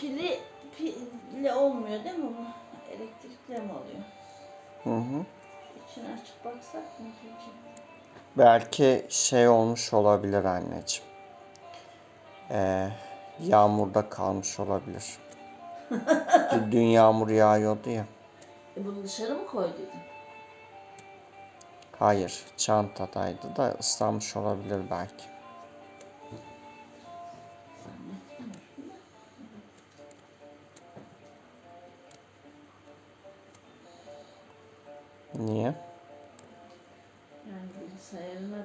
pili pille olmuyor değil mi bu? Elektrikle mi oluyor? Hı hı. İçini açıp baksak mı. Belki şey olmuş olabilir anneciğim. Ee, yağmurda kalmış olabilir. Dün yağmur yağıyordu ya. E bunu dışarı mı koyduydun? Hayır, çantadaydı da ıslanmış olabilir belki. Niye? Yani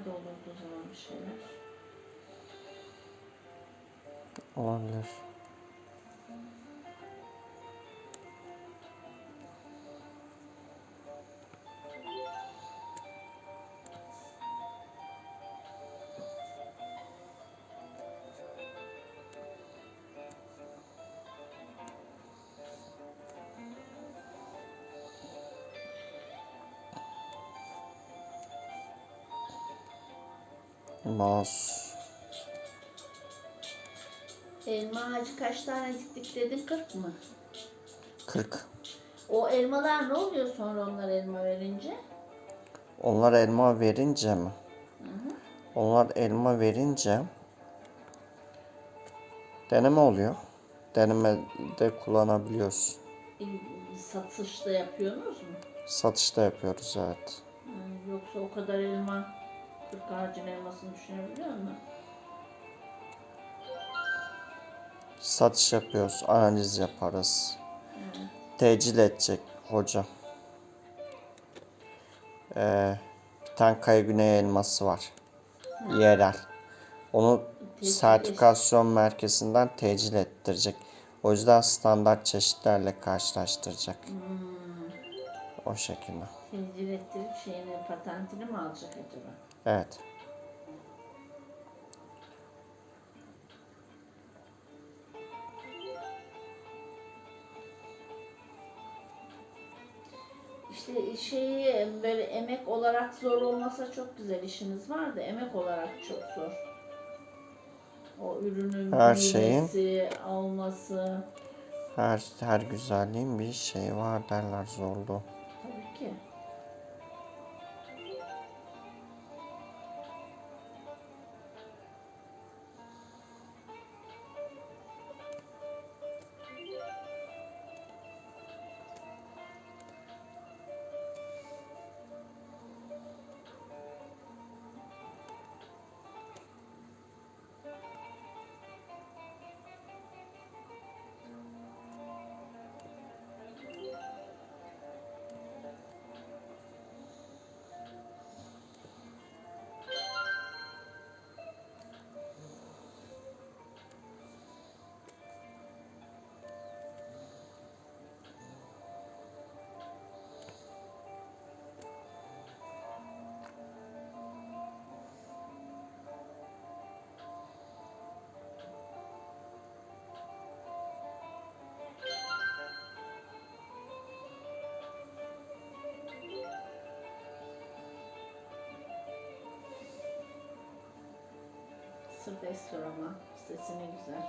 olurdu o zaman bir şeyler. Olabilir. Mouse. Elma ağacı kaç tane diktik dedin 40 mı? 40. O elmalar ne oluyor sonra onlar elma verince? Onlar elma verince mi? Onlar elma verince deneme oluyor. Denemede kullanabiliyorsun. E, Satışta yapıyorsunuz mu? Satışta yapıyoruz evet. Yoksa o kadar elma 40 ağacın elmasını düşünebiliyor musun? Satış yapıyoruz, analiz yaparız. Tecil edecek hoca. Ee, bir tane kaya güney elması var. Yerel. Onu Tecil sertifikasyon merkezinden tecil ettirecek. O yüzden standart çeşitlerle karşılaştıracak. O şekilde. Tecil ettirip şeyini patentini mi alacak acaba? Evet. İşte şeyi böyle emek olarak zor olmasa çok güzel işiniz var da emek olarak çok zor. O ürünün Her şeyin- alması. Her, her güzelliğin bir şeyi var derler zorlu. Sırf esrar ama sesi ne güzel.